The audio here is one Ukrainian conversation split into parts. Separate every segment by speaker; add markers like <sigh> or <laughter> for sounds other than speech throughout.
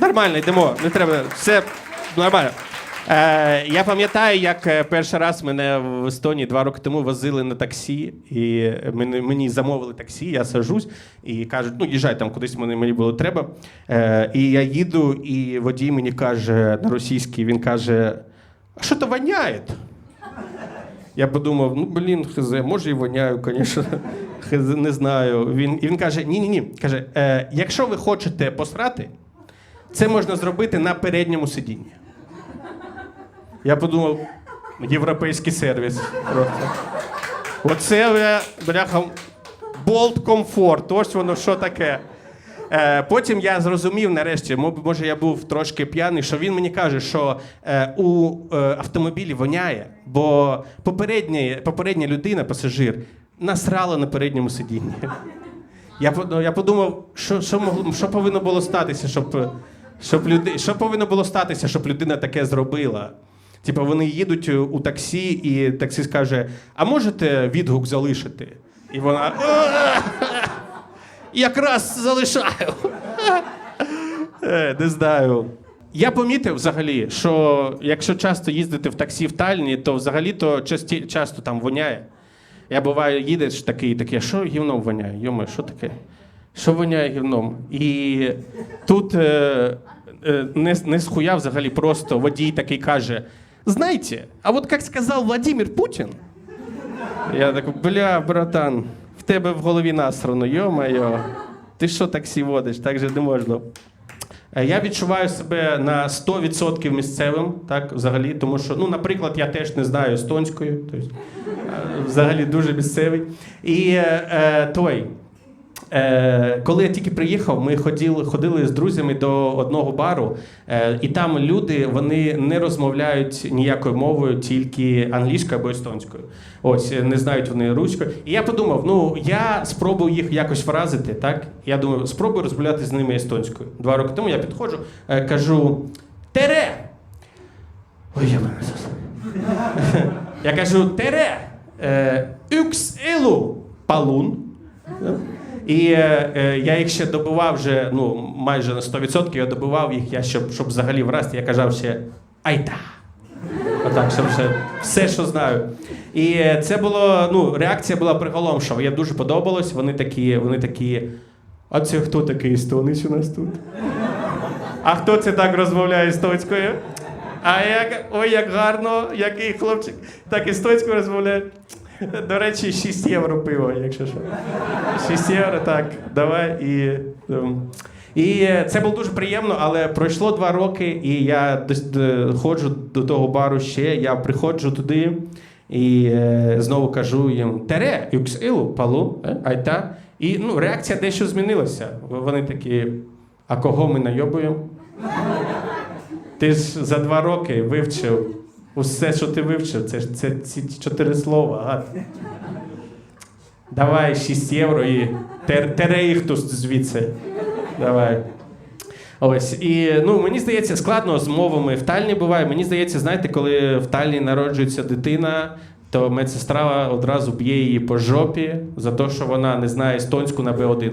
Speaker 1: Нормально, йдемо, не треба. Все нормально. Е, я пам'ятаю, як е, перший раз мене в Естонії два роки тому возили на таксі, і мені, мені замовили таксі, я сажусь і кажуть, ну їжджай там кудись мені, мені було треба. Е, і я їду, і водій мені каже на російській, він каже: а що то воняє? Я подумав, ну блін, хз, може і воняю, звісно. Не знаю. Він, і він каже: ні, ні, ні. Каже, е, якщо ви хочете посрати, це можна зробити на передньому сидінні. Я подумав, європейський сервіс. Просто. Оце бляха, болт комфорт. Ось воно що таке. Е, потім я зрозумів нарешті, може я був трошки п'яний, що він мені каже, що е, у е, автомобілі воняє, бо попередня, людина, пасажир, насрала на передньому сидінні. Я, я подумав, що, що, могло, що повинно було статися, щоб, щоб люди, що повинно було статися, щоб людина таке зробила. Типа вони їдуть е, у таксі, і таксист каже: А можете відгук залишити? І вона. Якраз залишаю. Е, Не знаю. Я помітив взагалі, що якщо часто їздити в таксі в Талліні, то взагалі-то часті, часто там воняє. Я буваю, їдеш такий, такий, що гівном воняє? Йоме, що таке? Що воняє гівном? І тут е, е, не, не з взагалі просто водій такий каже: знаєте, а от як сказав Владимир Путін, я так, бля, братан, в тебе в голові насрано, йо-моє, ти що таксі водиш, так же не можна. Е, Я відчуваю себе на 100% місцевим, так, взагалі, тому що, ну, наприклад, я теж не знаю естонської, тобто, е, взагалі дуже місцевий. І е, е, той. Е, коли я тільки приїхав, ми ходили, ходили з друзями до одного бару, е, і там люди вони не розмовляють ніякою мовою, тільки англійською або естонською. Ось е, не знають вони руською. І я подумав: ну я спробую їх якось вразити. Так я думаю, спробую розмовляти з ними естонською. Два роки тому я підходжу, е, кажу: Тере! Ой, я мене. Я кажу: Тере! Е, елу палун. І е, е, я їх ще добивав вже ну, майже на 100%, я добивав їх, я щоб, щоб взагалі врасти, я казав ще айта. Отак, щоб ще все, що знаю. І е, це було, ну, реакція була приголомшова. Я дуже подобалось. Вони такі, вони такі. А це хто такий естонець у нас тут? А хто це так розмовляє естонською? А як ой, як гарно, який хлопчик, так естонською розмовляє. <laughs> До речі, 6 євро пиво, якщо що. 6 євро, так, давай і. ем, І е, це було дуже приємно, але пройшло два роки, і я ходжу до того бару ще. Я приходжу туди і е, знову кажу їм: Тере, юксилу, палу, е, айта. І ну, реакція дещо змінилася. Вони такі: а кого ми найобуємо? Ти ж за два роки вивчив усе, що ти вивчив, це це ці чотири слова. Гад. Давай 6 євро і тер, тере їх тут звідси. Давай. Ось. І ну, мені здається, складно з мовами в Тальні буває. Мені здається, знаєте, коли в Тальні народжується дитина, то медсестра одразу б'є її по жопі за те, що вона не знає естонську на Б1.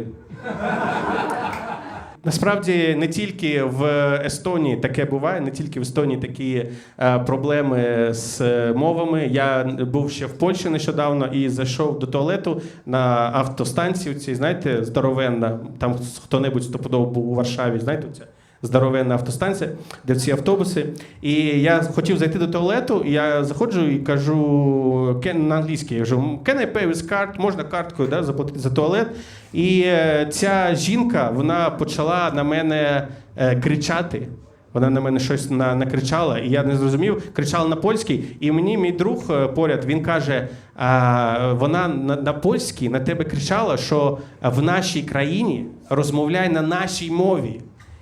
Speaker 1: Насправді не тільки в Естонії таке буває, не тільки в Естонії такі е, проблеми з е, мовами. Я був ще в Польщі нещодавно і зайшов до туалету на автостанцію. Цій, знаєте, здоровенна. Там хто-небудь стопудово був у Варшаві, знаєте, це здоровенна автостанція, де ці автобуси. І я хотів зайти до туалету, і я заходжу і кажу на англійській, я кажу, can I pay with card? Можна карткою да, заплатити за туалет. І е, ця жінка вона почала на мене е, кричати. Вона на мене щось на, накричала, і я не зрозумів, кричала на польській. І мені мій друг е, поряд він каже: а, вона на, на польській на тебе кричала, що в нашій країні розмовляй на нашій мові.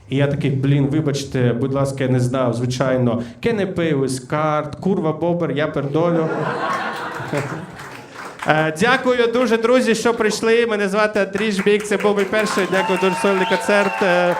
Speaker 1: І я такий, блін, вибачте, будь ласка, я не знав, звичайно. Кенепивис, карт? Курва бобер, я пердолю. Е, Дякую дуже, друзі, що прийшли. Мене звати Андрій Жбік. Це був мій перший. Дякую дуже сольний концерт. Е,